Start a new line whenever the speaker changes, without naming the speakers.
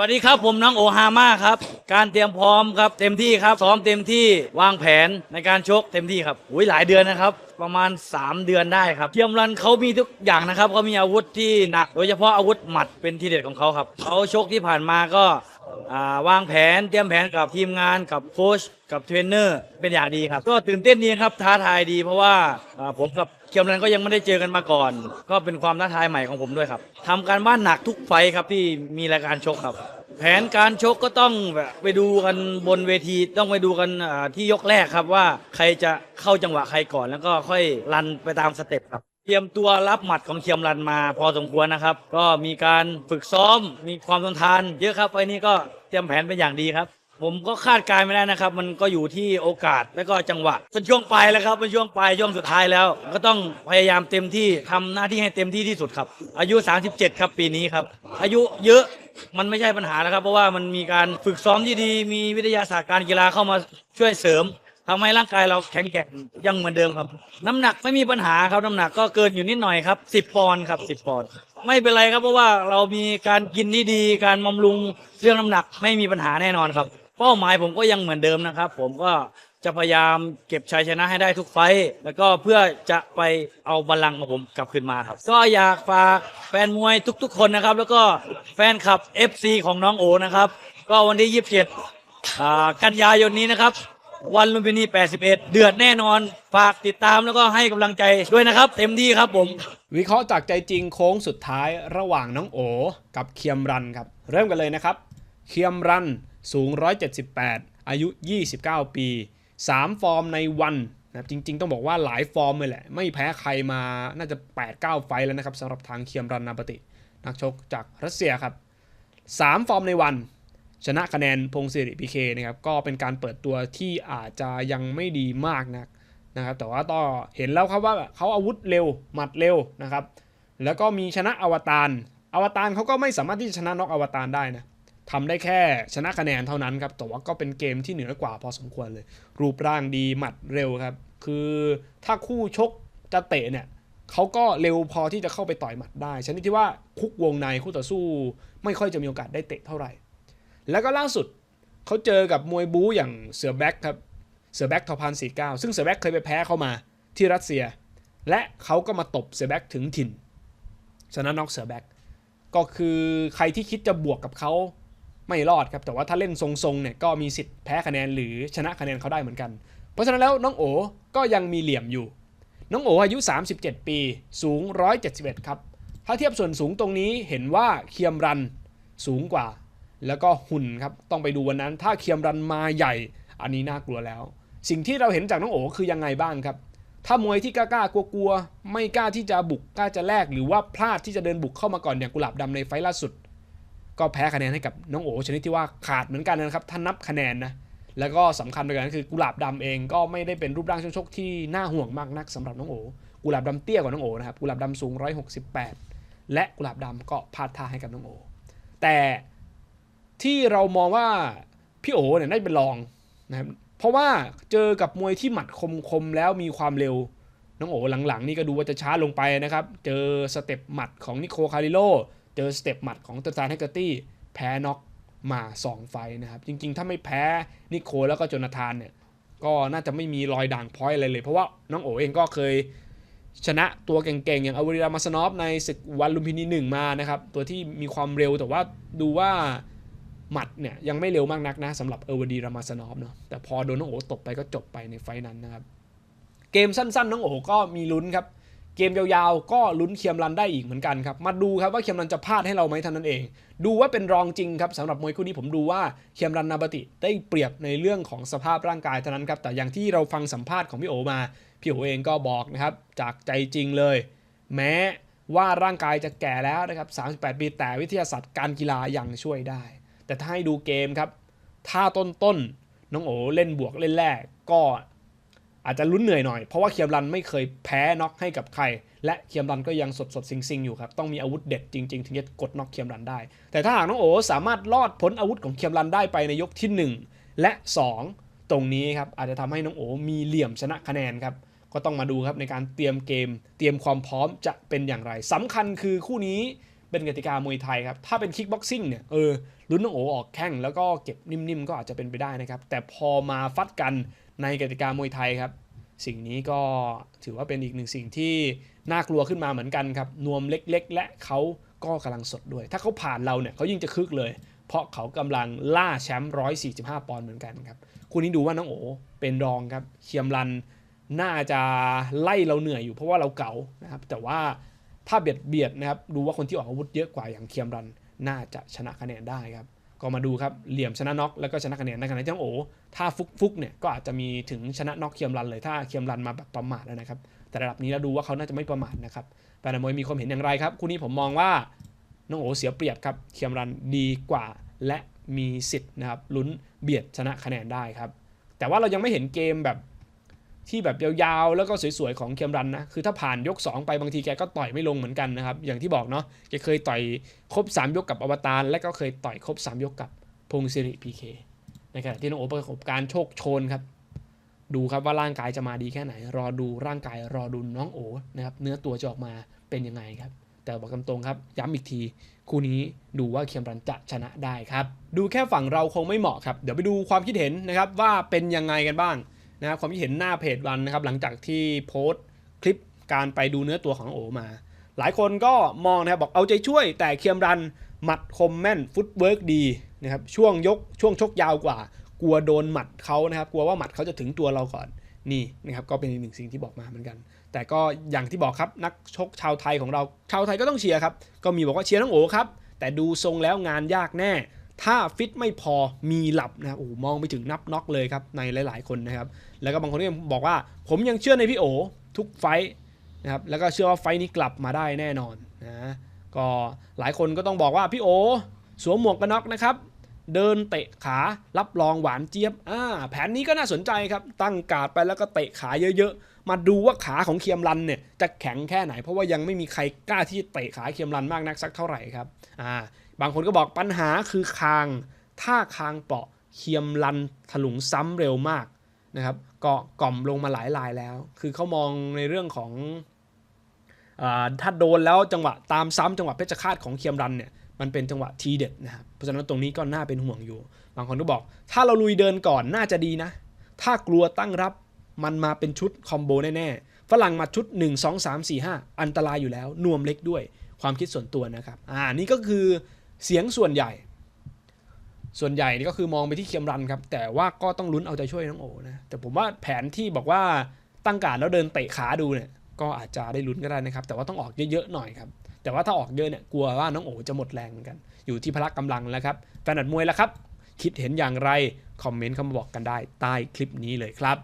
วัสดีครับผมน้องโอฮาม่าครับ การเตรียมพร้อมครับเต็มที่ครับซ้อมเต็มที่วางแผนในการชกเต็มที่ครับอุ้ยหลายเดือนนะครับ ประมาณ 3 เดือนได้ครับเทียมรันเขามีทุกอย่างนะครับเขามีอาวุธที่หนัก โดยเฉพาะอาวุธหมัดเป็นทีเด็ดของเขาครับเขาชกที่ผ่านมาก็าวางแผนเตรียมแผนกับทีมงานกับโค้ชกับเทรนเนอร์เป็นอย่างดีครับ ก็ตื่นเต้นดีครับท้าทายดีเพราะว่าอ่าผมกับ เคียมรันก็ยังไม่ได้เจอกันมาก่อน ก็เป็นความท้าทายใหม่ของผมด้วยครับทำการบ้านหนักทุกไฟครับที่มีรายการชกครับ แผนการชกก็ต้องแบบไปดูกันบนเวทีต้องไปดูกันอ่าที่ยกแรกครับว่าใครจะเข้าจังหวะใครก่อน แล้วก็ค่อยรันไปตามสเต็ปครับ เตรียมตัวรับหมัดของเคียมรันมาพอสมควรนะครับ ก็มีการฝึกซ้อมมีความทนทาน เยอะครับไฟล์นี้ก็เตรียมแผนเป็นอย่างดีครับ ผมก็คาดการณ์ไม่ได้นะครับ มันก็อยู่ที่โอกาสและก็จังหวะเป็นช่วงปลายแล้วครับเป็นช่วงปลายช่วงสุดท้ายแล้ว ก็ต้องพยายามเต็มที่ทำหน้าที่ให้เต็มที่ที่สุดครับ อายุ 37 ครับปีนี้ครับ อายุเยอะมันไม่ใช่ปัญหาแล้วครับ เพราะว่ามันมีการฝึกซ้อมที่ดี มีวิทยาศาสตร์การกีฬาเข้ามาช่วยเสริมทำให้ร่างกายเราแข็งแกร่งยังเหมือนเดิมครับ น้ำหนักไม่มีปัญหาครับน้ำหนักก็เกินอยู่นิดหน่อยครับ 10ปอนด์ครับ10ปอนด์ไม่เป็นไรครับเพราะว่าเรามีการกินที่ดี การบำรุงเรื่องน้ำหนักไม่มีปัญหาแน่นอนครับ เป้าหมายผมก็ยังเหมือนเดิมนะครับ ผมก็จะพยายามเก็บชัยชนะให้ได้ทุกไฟต์แล้วก็เพื่อจะไปเอาบัลลังก์ของผมกลับคืนมาครับ ก็อยากฝากแฟนมวยทุก ๆ คนนะครับ แล้วก็แฟนคลับ FC ของน้องโอนะครับ ก็วันที่27อ่ากันยายนนี้นะครับ วันลุมพินี 81 เดือดแน่นอน ฝากติดตามแล้วก็ให้กำลังใจด้วยนะครับ เต็มที่ครับผม
วิเคราะห์จากใจจริงโค้งสุดท้ายระหว่างน้องโอ กับเคียมรันครับ เริ่มกันเลยนะครับ เคียมรัน สูง 178 อายุ 29 ปี 3 ฟอร์มในวันนะครับจริง ๆ ต้องบอกว่าหลายฟอร์มเลยแหละ ไม่แพ้ใครมาน่าจะ 8-9 ไฟล์แล้วนะครับสำหรับทางเคียมรันนาปติ นักชกจากรัสเซียครับ 3 ฟอร์มในวัน ชนะคะแนนพงศิริพีเคนะครับก็เป็นการเปิดตัวที่อาจจะยังไม่ดีมากนักนะครับแต่ว่าก็เห็นแล้วครับว่าเขาอาวุธเร็วหมัดเร็วนะครับแล้วก็มีชนะอวตารอวตารเขาก็ไม่สามารถที่จะชนะน็อกอวตารได้นะ ทำได้แค่ชนะคะแนนเท่านั้นครับแต่ว่าก็เป็นเกมที่เหนือกว่าพอสมควรเลย รูปร่างดีหมัดเร็วครับ คือถ้าคู่ชกจะเตะเนี่ยเขาก็เร็วพอที่จะเข้าไปต่อยหมัดได้ชนิดที่ว่าคุกวงในคู่ต่อสู้ ไม่ค่อยจะมีโอกาสได้เตะเท่าไหร่ แล้วก็ล่าสุดเขาเจอกับมวยบู๊อย่างเสือแบ็คครับเสือแบ็คทอพันสี่เก้าซึ่งเสือแบ็คเคยไปแพ้เข้ามาที่รัสเซีย และเขาก็มาตบเสือแบ็คถึงถิ่นชนะน็อกเสือแบ็คก็คือใครที่คิดจะบวกกับเขา ไม่รอดครับ แต่ว่าถ้าเล่นทรงๆเนี่ยก็มีสิทธิ์แพ้คะแนนหรือชนะคะแนนเขาได้เหมือนกัน เพราะฉะนั้นแล้วน้องโอก็ยังมีเหลี่ยมอยู่ น้องโออายุ 37 ปี สูง 171 ครับ ถ้าเทียบส่วนสูงตรงนี้เห็นว่าเคียมรันสูงกว่า แล้วก็หุ่นครับ ต้องไปดูวันนั้น ถ้าเคียมรันมาใหญ่ อันนี้น่ากลัวแล้ว สิ่งที่เราเห็นจากน้องโอคือยังไงบ้างครับถ้ามวยที่กล้าๆกลัวๆ ไม่กล้าที่จะบุกกล้าจะแลกหรือว่าพลาดที่จะเดินบุกเข้ามาก่อนอย่างกุหลาบดำในไฟล์ล่าสุด ก็แพ้คะแนนให้กับน้องโอชนิดที่ว่าขาดเหมือนกันนะครับถ้านับคะแนนนะแล้วก็สำคัญไปกว่านั้นคือกุหลาบดำเองก็ไม่ได้เป็นรูปร่างช่วงชกที่น่าห่วงมากนักสำหรับน้องโอกุหลาบดำเตี้ยกว่าน้องโอนะครับกุหลาบดำสูง 168 และกุหลาบดำก็พลาดท่าให้กับน้องโอ แต่ที่เรามองว่าพี่โอเนี่ยได้เป็นรองนะครับเพราะว่าเจอกับมวยที่หมัดคมๆแล้วมีความเร็วน้องโอหลังๆ นี่ก็ดูว่าจะช้าลงไปนะครับ เจอสเต็ปหมัดของนิโคคาริโล เจอสเต็ปหมัดของตซานเฮกเกอร์ตี้แพ้น็อกมา 2 ไฟนะครับ จริงๆ ถ้าไม่แพ้นิโคแล้วก็โจนาธานเนี่ย ก็น่าจะไม่มีรอยด่างพ้อยอะไรเลย เพราะว่าน้องโอเองก็เคยชนะตัวเก่งๆ อย่างอวริรามาสนอฟในศึกวันลุมพินีหนึ่งมานะครับ ตัวที่มีความเร็วแต่ว่าดูว่าหมัดเนี่ยยังไม่เร็วมากนักนะสำหรับเอวดีรามาสนอฟเนาะแต่พอโดนน้องโอตบไปก็จบไปในไฟนั้นนะครับ เกมสั้นๆ น้องโอก็มีลุ้นครับ เกมยาวๆ ก็ลุ้นเคียมรันได้อีกเหมือนกันครับ มาดูครับว่าเคียมรันจะพลาดให้เราไหมเท่านั้นเอง ดูว่าเป็นรองจริงครับสำหรับมวยคู่นี้ผมดูว่าเคียมรันนาบติได้เปรียบในเรื่องของสภาพร่างกายเท่านั้นครับแต่อย่างที่เราฟังสัมภาษณ์ของพี่โอมาพี่โอเองก็บอกนะครับจากใจจริงเลย แม้ว่าร่างกายจะแก่แล้วนะครับ38ปีแต่วิทยาศาสตร์การกีฬายังช่วยได้ แต่ถ้าให้ดูเกมครับถ้าต้นๆน้องโอเล่นบวกเล่นแรกก็ อาจจะลุ้นเหนื่อยหน่อย เพราะว่าเคียมรันไม่เคยแพ้น็อกให้กับใคร และเคียมรันก็ยังสดสดๆซิงอยู่ครับ ต้องมีอาวุธเด็ดจริง ๆ ถึงจะกดน็อกเคียมรันได้ แต่ถ้าหากน้องโอสามารถลอดพ้นอาวุธของเคียมรันได้ไปในยกที่ 1 และ 2 ตรงนี้ครับอาจจะทำให้น้องโอมีเหลี่ยมชนะคะแนนครับก็ต้องมาดูครับในการเตรียมเกม เตรียมความพร้อมจะเป็นอย่างไรสำคัญคือคู่นี้ เป็นกติกามวยไทยครับ ถ้าเป็นคิกบ็อกซิ่งเนี่ย เออลุ้นน้องโอออกแข้งแล้วก็เก็บนิ่มๆ ก็อาจจะเป็นไปได้นะครับ แต่พอมาฟัดกันในกติกามวยไทยครับ สิ่งนี้ก็ถือว่าเป็นอีกหนึ่งสิ่งที่น่ากลัวขึ้นมาเหมือนกันครับ นวมเล็กๆ และเขาก็กำลังสดด้วย ถ้าเขาผ่านเราเนี่ยเขายิ่งจะคึกเลย เพราะเขากำลังล่าแชมป์145 ปอนด์เหมือนกันครับ คู่นี้ดูว่าน้องโอเป็นรองครับเคียมรันน่าจะไล่เราเหนื่อยอยู่เพราะว่าเราเก่านะครับ แต่ว่า ถ้าเบียดเบียดนะครับดูว่าคนที่ออกอาวุธเยอะกว่าอย่างเคียมรันน่าจะชนะคะแนนได้ครับก็มาดูครับเหลี่ยมชนะน็อกแล้วก็ชนะคะแนนในขณะที่น้องโอถ้าฟุกฟุกเนี่ยก็อาจจะมีถึงชนะน็อกเคียมรันเลยถ้าเคียมรันมาแบบประมาทแล้วนะครับแต่ระดับนี้เราดูว่าเขาน่าจะไม่ประมาทนะครับแฟนมวยมีความเห็นอย่างไรครับคู่นี้ผมมองว่าน้องโอเสียเปรียบครับเคียมรันดีกว่าและมีสิทธิ์นะครับลุ้นเบียดชนะคะแนนได้ครับแต่ว่าเรายังไม่เห็นเกมแบบ ที่แบบยาวๆ แล้วก็สวยๆ ของเคียมรันนะ คือถ้าผ่านยก 2 ไปบางทีแกก็ต่อยไม่ลงเหมือนกันนะครับ อย่างที่บอกเนาะ แกเคยต่อยครบ 3 ยกกับอวตาร และก็เคยต่อยครบ 3 ยกกับพงศิริพีเคในขณะที่น้องโอประสบการณ์โชคโชนครับ ดูครับว่าร่างกายจะมาดีแค่ไหน รอดูร่างกายรอดูน้องโอนะครับ เนื้อตัวจะออกมาเป็นยังไงครับ แต่บอกตรงๆครับ ย้ำอีกที คู่นี้ดูว่าเคียมรันจะชนะได้ครับ ดูแค่ฝั่งเราคงไม่เหมาะครับ เดี๋ยวไปดูความคิดเห็นนะครับว่าเป็นยังไงกันบ้าง นะครับความคิดเห็นหน้าเพจวันนะครับหลังจากที่โพสต์คลิปการไปดูเนื้อตัวของโอมา หลายคนก็มองนะครับบอกเอาใจช่วย แต่เคียมรันหมัดคมแม่นฟุตเวิร์กดีนะครับช่วงยกช่วงชกยาวกว่า กลัวโดนหมัดเขานะครับกลัวว่าหมัดเขาจะถึงตัวเราก่อนนี่นะครับก็เป็นอีกหนึ่งสิ่งที่บอกมาเหมือนกัน แต่ก็อย่างที่บอกครับนักชกชาวไทยของเราชาวไทยก็ต้องเชียร์ครับก็มีบอกว่าเชียร์น้องโอครับแต่ดูทรงแล้วงานยากแน่ ถ้าฟิตไม่พอมีหลับนะโอ้โหมองไปถึงนับน็อกเลยครับในหลายๆ คนนะครับ แล้วก็บางคนก็ยังบอกว่า ผมยังเชื่อในพี่โอทุกไฟท์นะครับแล้วก็เชื่อว่าไฟทนี้กลับมาได้แน่นอนนะก็หลายคนก็ต้องบอกว่าพี่โอสวมหมวกกันน็อกนะครับ เดินเตะขารับรองหวานเจี๊ยบอ่าแผนนี้ก็น่าสนใจครับ ตั้งการ์ดไปแล้วก็เตะขาเยอะๆ มาดูว่าขาของเคียมรันเนี่ยจะแข็งแค่ไหน เพราะว่ายังไม่มีใครกล้าที่จะเตะขาเคียมรันมากนักสักเท่าไหร่ครับอ่า บางคนก็บอกปัญหาคือคาง ถ้าคางเปราะเคียมรันถลุงซ้ำเร็วมากนะครับก็กล่อมลงมาหลายลายแล้ว คือเขามองในเรื่องของอถ้าโดนแล้วจังหวะตามซ้ำจังหวะเพชรฆาตของเคียมรันเนี่ยมันเป็นจังหวะทีเด็ดนะครับเพราะฉะนั้นตรงนี้ก็น่าเป็นห่วงอยู่ บางคนก็บอก ถ้าเราลุยเดินก่อนน่าจะดีนะ ถ้ากลัวตั้งรับมันมาเป็นชุดคอมโบแน่ๆฝรั่งมาชุด 1 2 3 4 5 อันตรายอยู่แล้วนวมเล็กด้วยความคิดส่วนตัวนะครับอ่านี่ก็คือ เสียงส่วนใหญ่ ส่วนใหญ่นี่ก็คือมองไปที่เคียมรันครับ แต่ว่าก็ต้องลุ้นเอาใจช่วยน้องโอนะ แต่ผมว่าแผนที่บอกว่าตั้งการแล้วเดินเตะขาดูเนี่ย ก็อาจจะได้ลุ้นก็ได้นะครับ แต่ว่าต้องออกเยอะๆหน่อยครับ แต่ว่าถ้าออกเยอะเนี่ยกลัวว่าน้องโอจะหมดแรงเหมือนกัน อยู่ที่พละกำลังแล้วครับแฟนอัดมวยแล้วครับ คิดเห็นอย่างไร คอมเมนต์เข้ามาบอกกันได้ใต้คลิปนี้เลยครับ